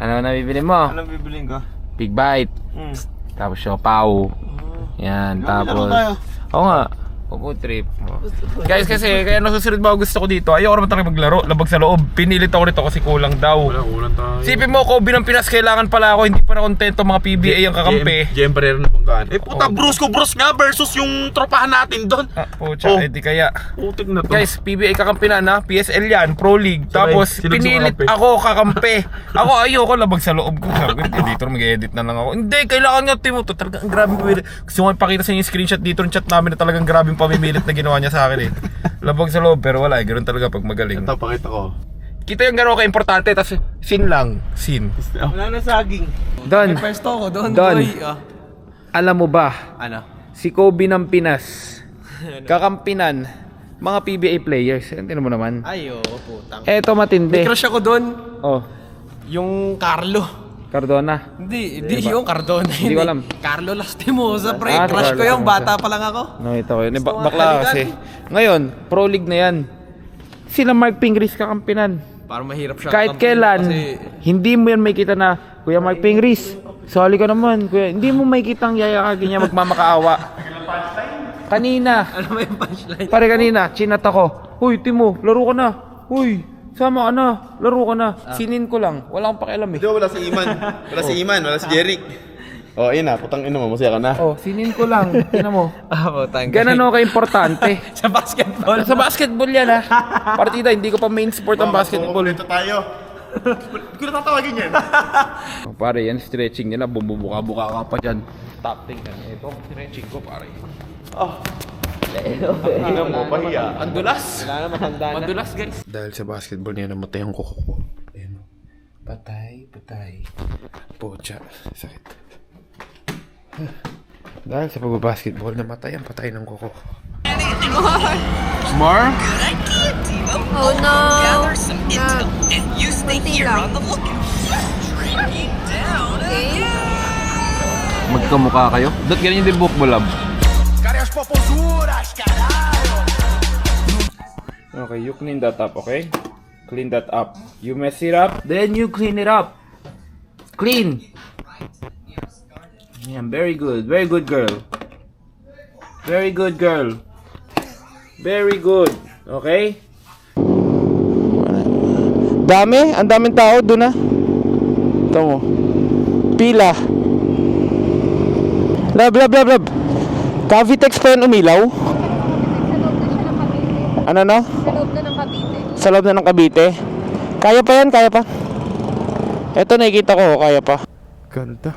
Ano na bibili mo? Anong bibiling ko? Big Bite. Hmm. Tapos siopaw. Yan, tapos... Oo nga. Pupo trip. Guys, kasi kaya nasusunod ba gusto ko dito? Ayoko naman talaga maglaro, labag sa loob. Pinilit ako rito kasi kulang daw. Wala, ulan tayo. Sipin mo, Kobe ng Pinas, kailangan pala ako. Hindi pa na kontento mga PBA ang kakampi. GM Pereira na banggaan. Eh puta, Oo. Bruce ko Bruce nga versus yung tropahan natin doon. Ah, pucha, Oh. eh di kaya. Putik na to. Guys, PBA kakampi na na, PSL yan, Pro League. Tapos pinilit kakampi? ako kakampi. ako ayoko labag sa loob ko. Sabi ko, editor mag-edit na lang ako. Hindi, kailangan nga Timo to. Talagang grabe. Gusto ko ipakita sa inyo yung screenshot dito ng chat namin na talagang grabe pamimilit na ginawa niya sa akin eh. Labag sa loob, pero wala eh. Ganun talaga pag magaling. Ito, pakita ko. Kita yung gano'n ka-importante, tapos sin lang. Sin. Wala na saging. Don, Pwesto ko doon, Don. boy. Ah. alam mo ba, Ano? si Kobe ng Pinas, kakampinan, mga PBA players. Tingnan mo naman. Ay, oo, putang. Eto matindi. May crush ako doon. Oh, Yung Carlo. Cardona. Hindi, hindi yung Cardona. Hindi ko alam. Carlo Lastimosa, pre. Ah, si crush ko yung bata pa lang ako. Nakita ko yun. Eh, ba- bakla kasi. Ngayon, Pro League na yan. Sila Mark Pingris kakampinan. Para mahirap siya. Kahit kakampihan kailan, Kasi, hindi mo yan may kita na, Kuya Mark Pingris, sali ka naman. Kuya, hindi mo may kitang yayakagin niya magmamakaawa. Kanina, ano ba yung punchline? Pare kanina, chinat ako. Huy, Timo, laro ka na. Huy, sama ka na. Laro ka na. Sinin ko lang. Wala akong pakialam eh. Di ba wala si Iman? Wala si Iman, wala si Jeric. Oh, ayun na, putang ina mo, masaya ka na. Oh, sinin ko lang. Tingnan mo. Ah, putang. Ganun ako ka-importante. Sa basketball. Sa basketball yan ha. Partida, hindi ko pa main sport ang basketball. Ito tayo. Ba't ko natatawagin yan? Oh, pare, yan stretching nila. Bumubuka-buka ka pa dyan. Top thing yan. Ito, stretching ko pare. Ano mo, pahiya. Ang dulas. Wala na, matanda na. Madulas guys. Dahil sa basketball niya namatay ang kuko ko. Ayan. oh. Patay, patay. Pocha, sakit. Dahil sa pagbabasketball, namatay ang patay ng kuko. More? Oh no! Gather some intel, Nag- and you stay here on the lookout. Drinking down Okay? Magkamukha kayo? Ba't ganyan din buhok mo, lab? Okay, you clean that up, okay? Clean that up. You mess it up, then you clean it up. Clean! Yeah, very good. Very good girl. Very good girl. Very good. Okay? Dami? Ang daming tao doon na. Ito mo. Pila. Lab, lab, lab, lab. Cavitex pa yan umilaw? Sa loob na siya ng Cavite. Ano no? Sa loob na ng Cavite. Sa loob na ng Cavite? Kaya pa yan, kaya pa. Eto nakikita ko, kaya pa. Ganda.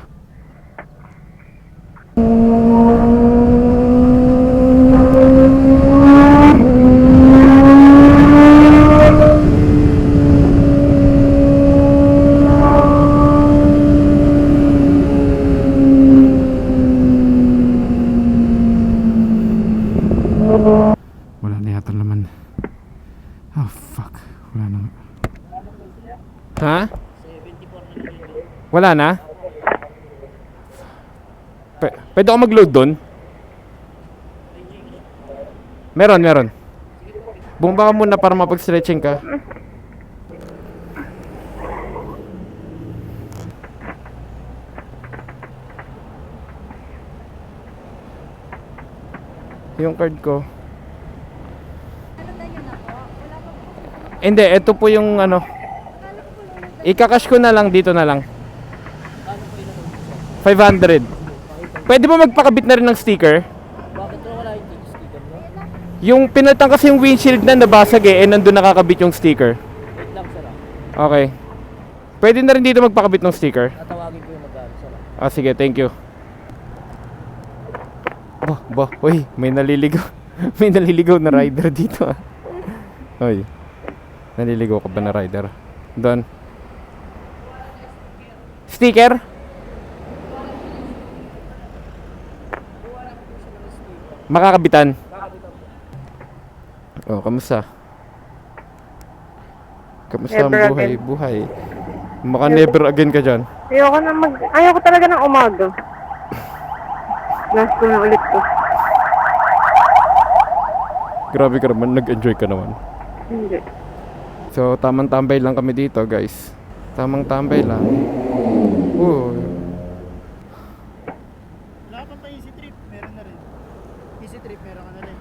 Wala na yata naman. Oh, fuck. Wala na. Ha? Wala na? P- pwede ako mag-load doon? Meron, meron. Bumaba ka muna para mapag-stretching ka. Yung card ko. Hindi, ito po yung ano. Ikakash ko na lang dito na lang. 500. Pwede ba magpakabit na rin ng sticker? Yung pinalitan kasi yung windshield na nabasag eh, eh nandun nakakabit yung sticker. Okay. Pwede na rin dito magpakabit ng sticker. Tatawagin ko yung magkano. Ah, sige, thank you. Bah, bah, uy, may naliligaw. may naliligaw na rider dito ah. Uy. Naliligaw ka ba na rider? Doon. Sticker? Makakabitan. Oh, kamusta? Kamusta ang Never buhay? again. Buhay. Maka never again ka dyan. Ayoko na mag... Ayoko talaga ng umaga. Last ko na ulit ko. Grabe ka naman, nag-enjoy ka naman. Hindi. So, tamang tambay lang kami dito, guys. Tamang tambay lang. Oo. Wala ka pa easy trip, meron na rin. Easy trip, meron ka na rin.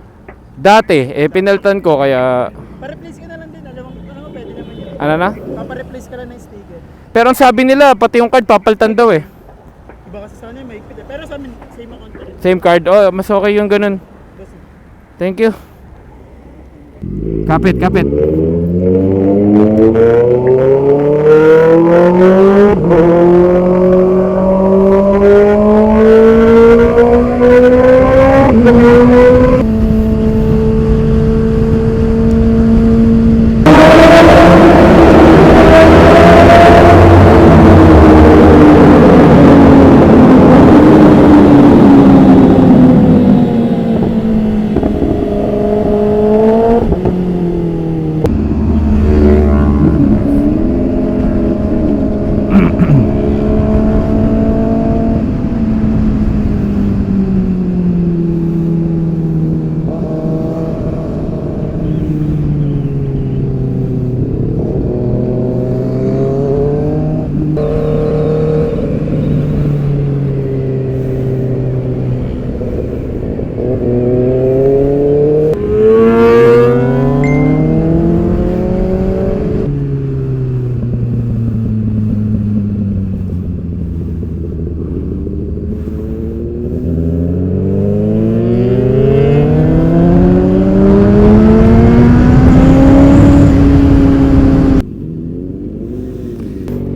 Dati, eh, pinaltan ko kaya... Pa-replace ka na lang din, alam mo, alam mo pwede naman yun. Ano na? Papa-replace ka lang ng sticker. Pero ang sabi nila, pati yung card papalitan daw eh. Iba kasi sa may eh. Pero sa amin, same account pa rin. Same card. Oh, mas okay yung ganun. Kasi, Thank you. Kapit, kapit.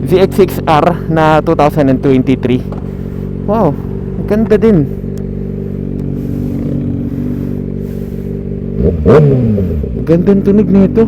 VX6R na 2023. Wow, ganda din. Ganda ang tunog nito.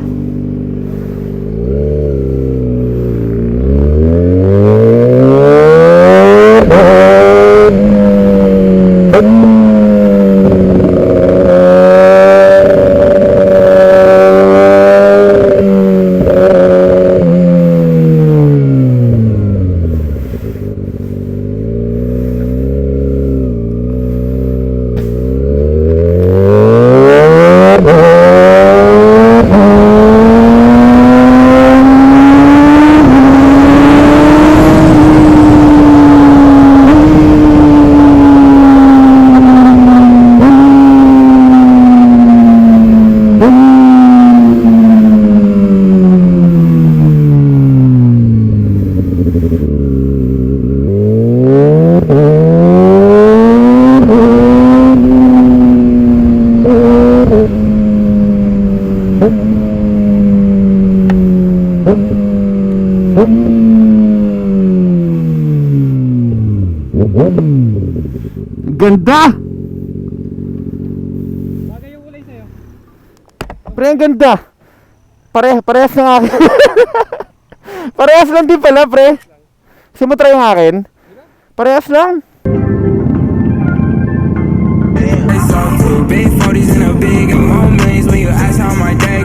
Ha? Bagay yung kulay sa'yo. Pre, ang ganda. Pare, parehas ng akin. parehas lang din pala, pre. Gusto mo try yung akin? Parehas lang. Big 40s in a big moments when you ask how my day